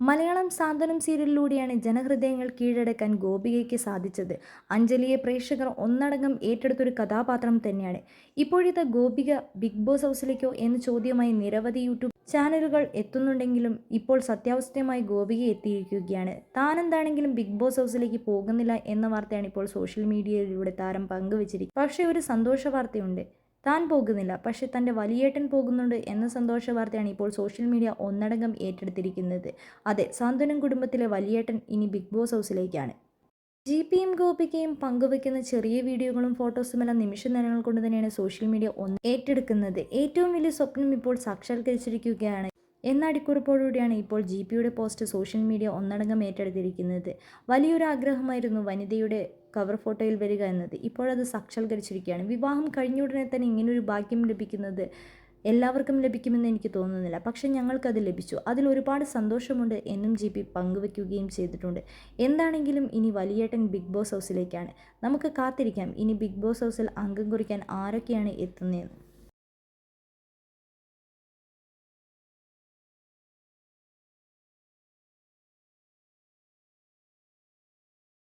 മലയാളം സാന്ത്വനം സീരിയലിലൂടെയാണ് ജനഹൃദയങ്ങൾ കീഴടക്കാൻ ഗോപികയ്ക്ക് സാധിച്ചത്. അഞ്ജലിയെ പ്രേക്ഷകർ ഒന്നടങ്കം ഏറ്റെടുത്തൊരു കഥാപാത്രം തന്നെയാണ്. ഇപ്പോഴത്തെ ഗോപിക ബിഗ് ബോസ് ഹൗസിലേക്കോ എന്ന ചോദ്യമായി നിരവധി യൂട്യൂബ് ചാനലുകൾ എത്തുന്നുണ്ടെങ്കിലും ഇപ്പോൾ സത്യാവസ്ഥയുമായി ഗോപിക എത്തിയിരിക്കുകയാണ്. താനെന്താണെങ്കിലും ബിഗ് ബോസ് ഹൗസിലേക്ക് പോകുന്നില്ല എന്ന വാർത്തയാണ് ഇപ്പോൾ സോഷ്യൽ മീഡിയയിലൂടെ താരം പങ്കുവച്ചിരിക്കുന്നത്. പക്ഷേ ഒരു സന്തോഷ വാർത്തയുണ്ട് താൻ പോകുന്നില്ല. പക്ഷെ തന്റെ വലിയേട്ടൻ പോകുന്നുണ്ട് എന്ന സന്തോഷ വാർത്തയാണ് ഇപ്പോൾ സോഷ്യൽ മീഡിയ ഒന്നടങ്കം ഏറ്റെടുത്തിരിക്കുന്നത്. അതെ സാന്ത്വനം കുടുംബത്തിലെ വലിയേട്ടൻ ഇനി ബിഗ് ബോസ് ഹൗസിലേക്കാണ്. ജി പിയും ഗോപികയും പങ്കുവയ്ക്കുന്ന ചെറിയ വീഡിയോകളും ഫോട്ടോസുമെല്ലാം നിമിഷ നേരങ്ങൾ കൊണ്ട് തന്നെയാണ് സോഷ്യൽ മീഡിയ ഒന്ന് ഏറ്റെടുക്കുന്നത്. ഏറ്റവും വലിയ സ്വപ്നം ഇപ്പോൾ സാക്ഷാത്കരിച്ചിരിക്കുകയാണ് എന്ന അടിക്കുറിപ്പോടുകൂടിയാണ് ഇപ്പോൾ ജി പിയുടെ പോസ്റ്റ് സോഷ്യൽ മീഡിയ ഒന്നടങ്കം ഏറ്റെടുത്തിരിക്കുന്നത്. വലിയൊരു ആഗ്രഹമായിരുന്നു വനിതയുടെ കവർ ഫോട്ടോയിൽ വരിക എന്നത്. ഇപ്പോഴത് സാക്ഷാത്കരിച്ചിരിക്കുകയാണ്. വിവാഹം കഴിഞ്ഞ ഉടനെ തന്നെ ഇങ്ങനൊരു ഭാഗ്യം ലഭിക്കുന്നത് എല്ലാവർക്കും ലഭിക്കുമെന്ന് എനിക്ക് തോന്നുന്നില്ല. പക്ഷേ ഞങ്ങൾക്കത് ലഭിച്ചു. അതിൽ ഒരുപാട് സന്തോഷമുണ്ട് എന്നും ജി പി പങ്കുവയ്ക്കുകയും ചെയ്തിട്ടുണ്ട്. എന്താണെങ്കിലും ഇനി വലിയേട്ടൻ ബിഗ് ബോസ് ഹൗസിലേക്കാണ്. നമുക്ക് കാത്തിരിക്കാം. ഇനി ബിഗ് ബോസ് ഹൗസിൽ അംഗം കുറിക്കാൻ ആരൊക്കെയാണ് എത്തുന്നതെന്ന്.